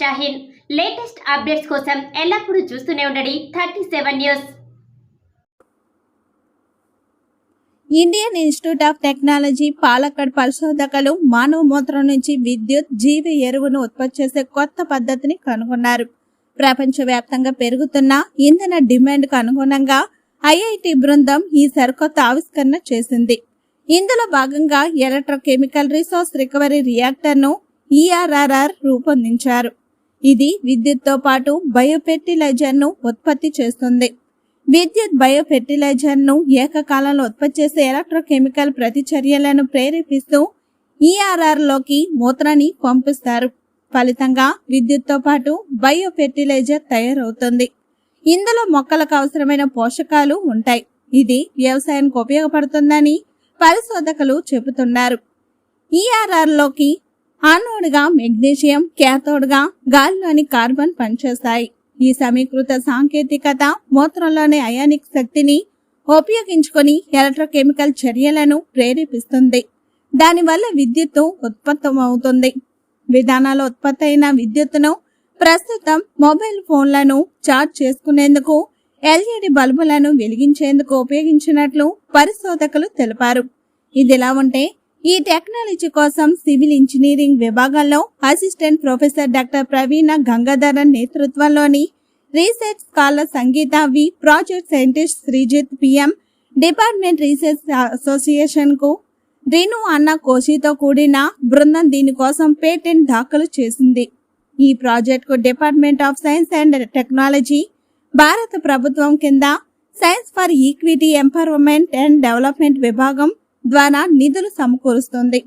Shaheen. Latest updates కోసం ఎల్లప్పుడూ చూస్తూనే ఉండండి thirty seven news. Indian institute of technology Palakkad పరిశోధకులు మానవ మూత్రం నుంచి విద్యుత్ జీవ ఎరువును ఉత్పత్తి చేసే కొత్త పద్ధతిని కనుగొన్నారు. ప్రపంచవ్యాప్తంగా పెరుగుతున్న ఇంధన డిమాండ్కు అనుగుణంగా ఐఐటి బృందం ఈ సరికొత్త ఆవిష్కరణ చేసింది. ఇందులో భాగంగా ఎలక్ట్రోకెమికల్ రిసోర్స్ రికవరీ రియాక్టర్ను ఈఆర్ఆర్ఆర్ రూపొందించారు. ఇది విద్యుత్తో పాటు బయోఫెర్టిలైజర్ను ఉత్పత్తి చేస్తుంది. విద్యుత్ బయోఫెర్టిలైజర్ను ఏకకాలంలో ఉత్పత్తి చేసే ఎలక్ట్రోకెమికల్ ప్రతిచర్యలను ప్రేరేపిస్తూ ఈఆర్ఆర్లోకి మూత్రాన్ని పంపిస్తారు. ఫలితంగా విద్యుత్తో పాటు బయోఫెర్టిలైజర్ తయారవుతుంది. ఇందులో మొక్కలకు అవసరమైన పోషకాలు ఉంటాయి. ఇది వ్యవసాయానికి ఉపయోగపడుతుందని పరిశోధకులు చెబుతున్నారు. ఈఆర్ఆర్లోకి ఆనోడ్గా మెగ్నీషియం క్యాథోడ్గా గాలిలోని కార్బన్ పనిచేస్తాయి. ఈ సమీకృత సాంకేతికత మూత్రంలోని అయానిక్ శక్తిని ఉపయోగించుకొని ఎలక్ట్రోకెమికల్ చర్యలను ప్రేరేపిస్తుంది. దానివల్ల విద్యుత్తు ఉత్పత్తమవుతుంది. విధానాలు ఉత్పత్తి అయిన విద్యుత్తును ప్రస్తుతం మొబైల్ ఫోన్లను చార్జ్ చేసుకునేందుకు ఎల్ఈడి బల్బులను వెలిగించేందుకు ఉపయోగించినట్లు పరిశోధకులు తెలిపారు. ఇదిలా ఉంటే ఈ టెక్నాలజీ కోసం సివిల్ ఇంజనీరింగ్ విభాగంలో assistant professor doctor Praveena Gangadharan నేతృత్వంలోని research scholar Sangeetha V project scientist Sreejith PM department research అసోసియేషన్కు Renu అన్న కోషితో కూడిన బృందం దీనికోసం పేటెంట్ దాఖలు చేసింది. ఈ ప్రాజెక్టుకు department of science and technology భారత ప్రభుత్వం కింద science for equity empowerment and development విభాగం ద్వారా నిధులు సమకూరుస్తుంది.